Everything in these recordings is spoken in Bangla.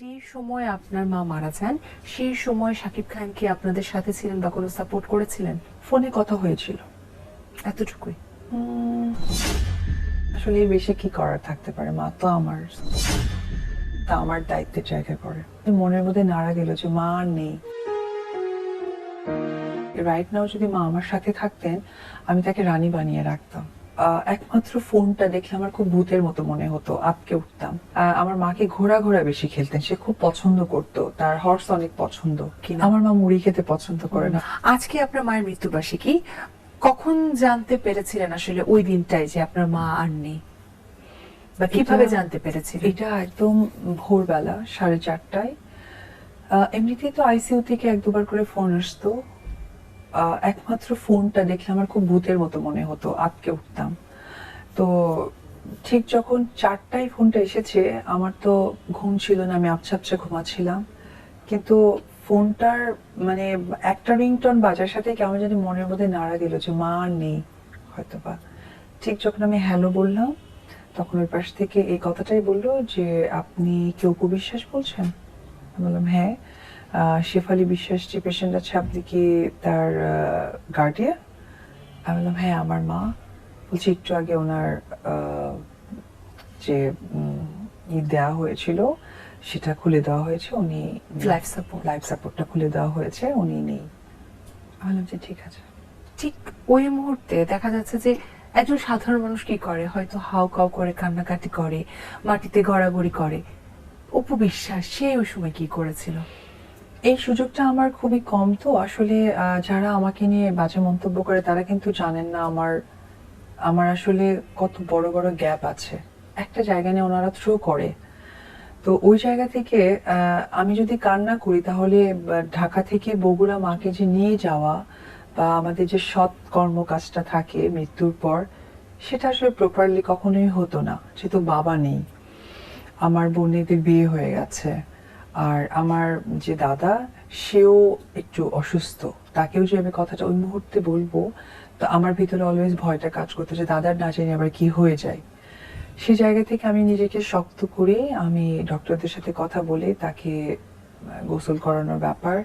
যে সময় আপনার মা মারা যান, সেই সময় শাকিব খান কি আপনাদের সাথে ছিলেন বা কোনো সাপোর্ট করেছিলেন? ফোনে কথা হয়েছিল। এতটুকুই। আসলে এর বেশি কি করার থাকতে পারে? মা তো আমার, তা আমার দায়িত্বের জায়গায় পড়ে। মনের মধ্যে নাড়া গেল যে মা আর নেই। রাইট নাও যদি মা আমার সাথে থাকতেন, আমি তাকে রানী বানিয়ে রাখতাম। একমাত্র ফোনটা দেখলে আমার খুব ভূতের মতো মনে হতো আটকে উঠতাম। আমার মাকে ঘোরা ঘোরা বেশি খেলতেন সে খুব পছন্দ করতো তার হর্স অনেক পছন্দ কিনা? আমার মা মুড়ি খেতে পছন্দ করে না। আজকে আপনার মায়ের মৃত্যুবার্ষিকী কখন জানতে পেরেছিলেন আসলে ওই দিনটাই যে আপনার মা আর নেই? বা কীভাবে জানতে পেরেছিলেন? এটা একদম ভোরবেলা সাড়ে চারটায়। এমনিতেই তো আইসিইউ থেকে এক দুবার করে ফোন আসতো। একমাত্র ফোনটা দেখলে আমার খুব ভূতের মতো মনে হতো আটকে উঠতাম। তো ঠিক যখন চারটায় ফোনটা এসেছে, আমার তো ঘুম ছিল না, আমি আবছা ঘুমাচ্ছিলাম। কিন্তু ফোনটার মানে একটা রিংটন বাজার সাথে কেমন জানি মনের মধ্যে নাড়া দিল যে, মা নেই। হয়তো বা ঠিক যখন আমি হ্যালো বললাম, তখন ওর পাশ থেকে এই কথাটাই বলল যে, আপনি কেউ বিশ্বাস বলছেন? আমি বললাম হ্যাঁ। শেফালি বিশ্বাস যে পেশেন্ট আছে আপনি কি তার গার্ডিয়ান আমি বললাম হ্যাঁ আমার মা। বলছি একটু আগে ওনার যে ই দেওয়া হয়েছিল সেটা খুলে দেওয়া হয়েছে উনি Life সাপোর্ট লাইফ সাপোর্টটা খুলে দেওয়া হয়েছে উনি নেই। আমি বললাম যে ঠিক আছে। ঠিক ওই মুহূর্তে দেখা যাচ্ছে যে একজন সাধারণ মানুষ কি করে? হয়তো হাউ কাউ করে কান্নাকাটি করে মাটিতে গড়াগড়ি করে। অপু বিশ্বাস সে ওই সময় কি করেছিল? এই সুযোগটা আমার খুবই কম তো। আসলে যারা আমাকে নিয়ে বাজে মন্তব্য করে, তারা কিন্তু জানেন না আমার আমার আসলে কত বড় বড় গ্যাপ আছে। একটা জায়গা নিয়ে ওনারা থ্রো করে। তো ওই জায়গা থেকে আমি যদি কান্না করি, তাহলে ঢাকা থেকে বগুড়া মাকে যে নিয়ে যাওয়া, বা, আমাদের যে সৎ কর্ম কাজটা থাকে মৃত্যুর পর, সেটা আসলে প্রপারলি কখনোই হতো না। যেহেতু বাবা নেই। আমার বোনেদের বিয়ে হয়ে গেছে। আর আমার যে দাদা, সেও একটু অসুস্থ। তাকেও যে আমি কথাটা ওই মুহূর্তে বলব, তো আমার ভিতরে অলওয়েজ ভয়টা কাজ করতো যে, দাদার না জানি আবার কি হয়ে যায়। সে জায়গা থেকে আমি নিজেকে শক্ত করে আমি ডক্টরদের সাথে কথা বলে তাকে গোসল করানোর ব্যাপার,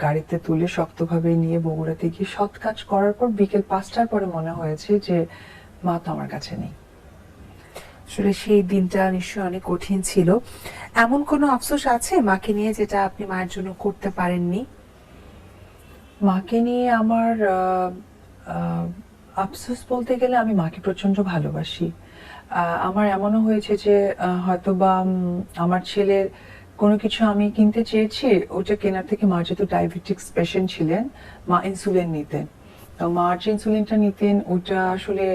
গাড়িতে তুলে শক্তভাবে নিয়ে বগুড়াতে গিয়ে সৎ কাজ করার পর বিকেল পাঁচটার পরে মনে হয়েছে যে, মা তো আমার কাছে নেই। আসলে সেই দিনটা নিশ্চয়ই অনেক কঠিন ছিল। এমন কোনো আফসোস আছে মাকে নিয়ে যেটা আপনি মায়ের জন্য করতে পারেননি? মাকে নিয়ে আমার আফসোস বলতে গেলে আমি মাকে প্রচণ্ড ভালোবাসি। আমার এমনও হয়েছে যে হয়তো বা আমার ছেলের কোনো কিছু আমি কিনতে চেয়েছি, ওটা কেনার থেকে মা যেহেতু ডায়াবেটিক্স পেশেন্ট ছিলেন, মা ইনসুলিন নিতেন। তো মার যে ইনসুলিনটা নিতেন, ওটা আসলে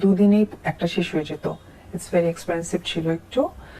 দুদিনেই একটা শেষ হয়ে যেত। ইটস ভেরি এক্সপেন্সিভ ছিল একটু